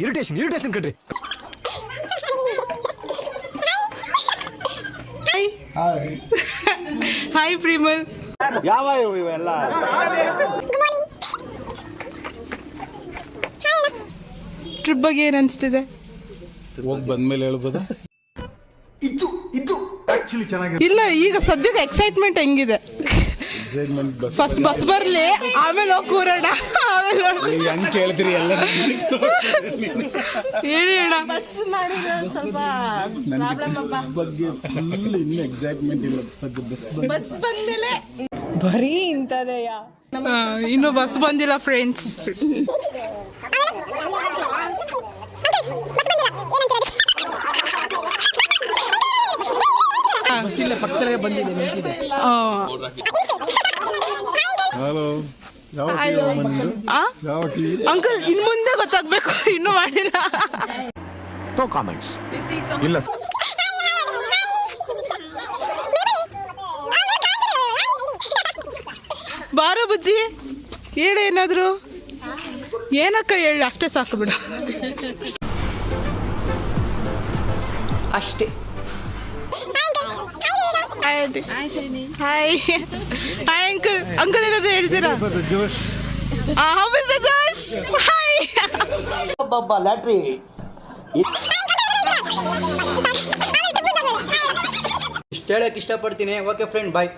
Irritation irritation ಕಣ್ರಿ. Hi hi ಪ್ರಿಮಲ್ ಯಾವ ಇವೆಲ್ಲ? ಟ್ರಿಪ್ ಬಗ್ಗೆ ಏನ್ ಅನ್ಸ್ತಿದೆ? ಹೋಗಿ ಬಂದ್ಮೇಲೆ ಹೇಳ್ಬೋದಾ? ಆಕ್ಚುಲಿ ಚೆನ್ನಾಗಿದೆ ಇಲ್ಲ ಈಗ ಸದ್ಯಕ್ಕೆ ಎಕ್ಸೈಟ್ಮೆಂಟ್ ಹೆಂಗಿದೆ? ಎಕ್ಸೈಟ್ಮೆಂಟ್ ಬಸ್ ಫಸ್ಟ್ ಬಸ್ ಬರ್ಲಿ ಆಮೇಲೆ ಹೋಗಿ ಕೂರೋಣ ಆಮೇಲೆ ನೋಡೋಣ. ಹೆಂಗ್ ಕೇಳ್ತೀರಿ ಎಲ್ಲ ಹೇಳಿ. ಅಣ್ಣ ಬಗ್ಗೆ ಫುಲ್ ಇನ್ನು ಎಕ್ಸೈಟ್ಮೆಂಟ್ ಇಲ್ಲ. ಸದ್ಯ ಬಸ್ ಬರೀ ಇಂಥದೆಯ? ಇನ್ನು ಬಸ್ ಬಂದಿಲ್ಲ ಫ್ರೆಂಡ್ಸ್ ಹಲೋ ಯಾವ ಟಿವಿ ಅಮ್ಮ ನಿಮ್ದು ಯಾವ ಟಿವಿ ಅಂಕಲ್ ಇನ್ ಮುಂದೆ ಗೊತ್ತಾಗ್ಬೇಕು ಇನ್ನು ಮಾಡಿಲ್ಲ. ನೋ ಕಾಮೆಂಟ್ಸ್ ಇಲ್ಲ. ಬಾರೋ ಬುಜ್ಜಿ ಹೇಳು ಏನಾದ್ರು. ಏನಕ್ಕ ಹೇಳಿ ಅಷ್ಟೇ ಸಾಕು ಬಿಡು. ಅಷ್ಟೇ. Hi aunty. Hi hi uncle uncle ಏನಾದ್ರು ಹೇಳ್ತೀರಾ? How is the josh hi ಲ್ಯಾಟ್ರಿ ಇಷ್ಟು ಹೇಳಕ್ಕೆ ಇಷ್ಟಪಡ್ತೀನಿ. Okay friend bye